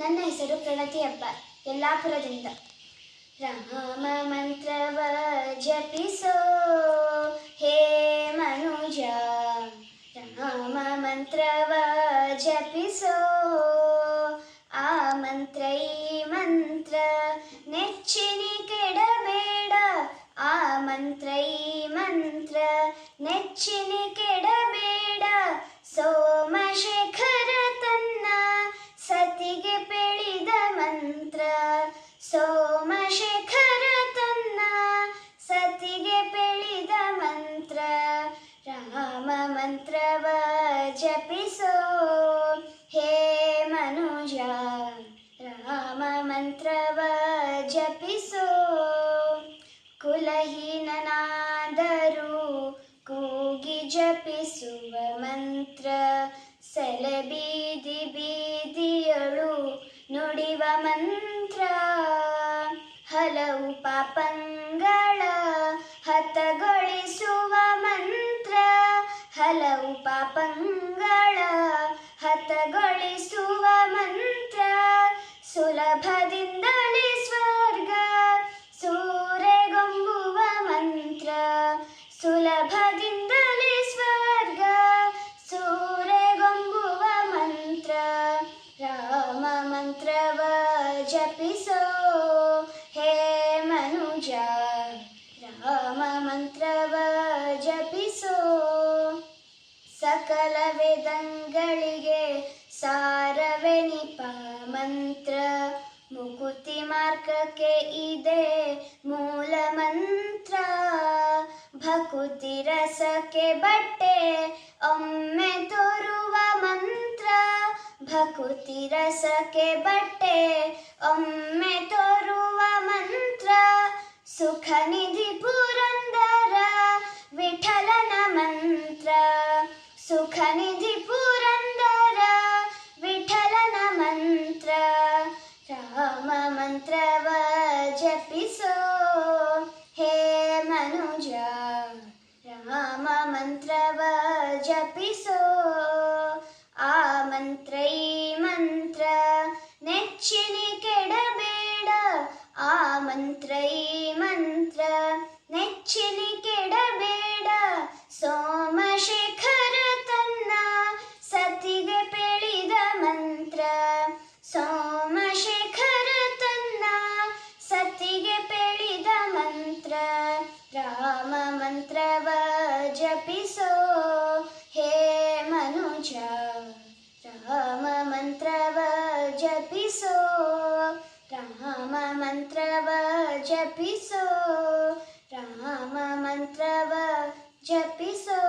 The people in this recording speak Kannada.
ನನ್ನ ಹೆಸರು ಪ್ರಣತಿ ಹಬ್ಬ ಯಲ್ಲಾಪುರದಿಂದ. ರಾಮ ಮಂತ್ರವ ಜಪಿಸೋ ಹೇ ಮನುಜ. ರಾಮ ಮಂತ್ರವ ಜಪಿಸೋ ಆ ಮಂತ್ರ, ಈ ಮಂತ್ರ ನೆಚ್ಚಿನಿ ಕೆಡಬೇಡ. ಆ ಮಂತ್ರ, ಈ ಮಂತ್ರ ನೆಚ್ಚಿನಿ ಕೆಡಬೇಡ. ಸೋಮಶೇಖರ ಸೋಮಶೇಖರ ತನ್ನ ಸತಿಗೆ ಬೆಳೆದ ಮಂತ್ರ, ರಾಮ ಮಂತ್ರವ ಜಪಿಸೋ. ಹೇ ಮನುಜ, ರಾಮ ಮಂತ್ರವ ಜಪಿಸೋ. ಕುಲಹೀನನಾದರೂ ಕೂಗಿ ಜಪಿಸುವ ಮಂತ್ರ, ಸೆಲೆಬೀದಿ ಬೀದಿಯಳು ನುಡಿವ ಮಂತ್ರ. ಹಲವು ಪಾಪಂಗಳ ಹತಗೊಳಿಸುವ ಮಂತ್ರ ಹಲವು ಪಾಪಂಗಳ ಹತಗೊಳಿಸುವ ಮಂತ್ರ ಸುಲಭದಿಂದಲೇ ಸ್ವರ್ಗ ಸೂರೆಗೊಂಬುವ ಮಂತ್ರ ಸುಲಭದಿಂದಲೇ ಸ್ವರ್ಗ ಸೂರೆಗೊಂಬುವ ಮಂತ್ರ ರಾಮ ಮಂತ್ರವ ಜಪಿಸೋ ರಾಮ ಮಂತ್ರವ ಜಪಿಸೋ ಸಕಲ ವೇದಂಗಳಿಗೆ ಸಾರವೆನಿಪ ಮಂತ್ರ. ಮುಕುತಿ ಮಾರ್ಗಕ್ಕೆ ಇದೆ ಮೂಲ ಮಂತ್ರ. ಭಕುತಿ ರಸಕ್ಕೆ ಬಟ್ಟೆ, ಒಮ್ಮೆ ತೋರುವ ಮಂತ್ರ. ಭಕುತಿ ರಸಕ್ಕೆ ಬಟ್ಟೆ, ಒಮ್ಮೆ ತೋರುವ ಮಂತ್ರ. ಸುಖ ನಿಧಿ ಸುಖ ನಿಧಿ ಪುರಂದರ ವಿಠಲನ ಮಂತ್ರ ರಾಮ ಮಂತ್ರವ ಜಪಿಸೋ ಹೇ ಮನುಜ ರಾಮ ಮಂತ್ರವ ಜಪಿಸೋ ಆ ಮಂತ್ರ ಈ ಮಂತ್ರ ನೆಚ್ಚಿನಿ ಕೆಡಬೇಡ ಆ ಮಂತ್ರ ಈ ಮಂತ್ರ ನೆಚ್ಚಿನಿ ಜಪಿಸೋ ಹೇ ಮನುಜ ರಾಮ ಮಂತ್ರವ ಜಪಿಸೋ ರಾಮ ಮಂತ್ರವ ಜಪಿಸೋ ರಾಮ ಮಂತ್ರವ ಜಪಿಸೋ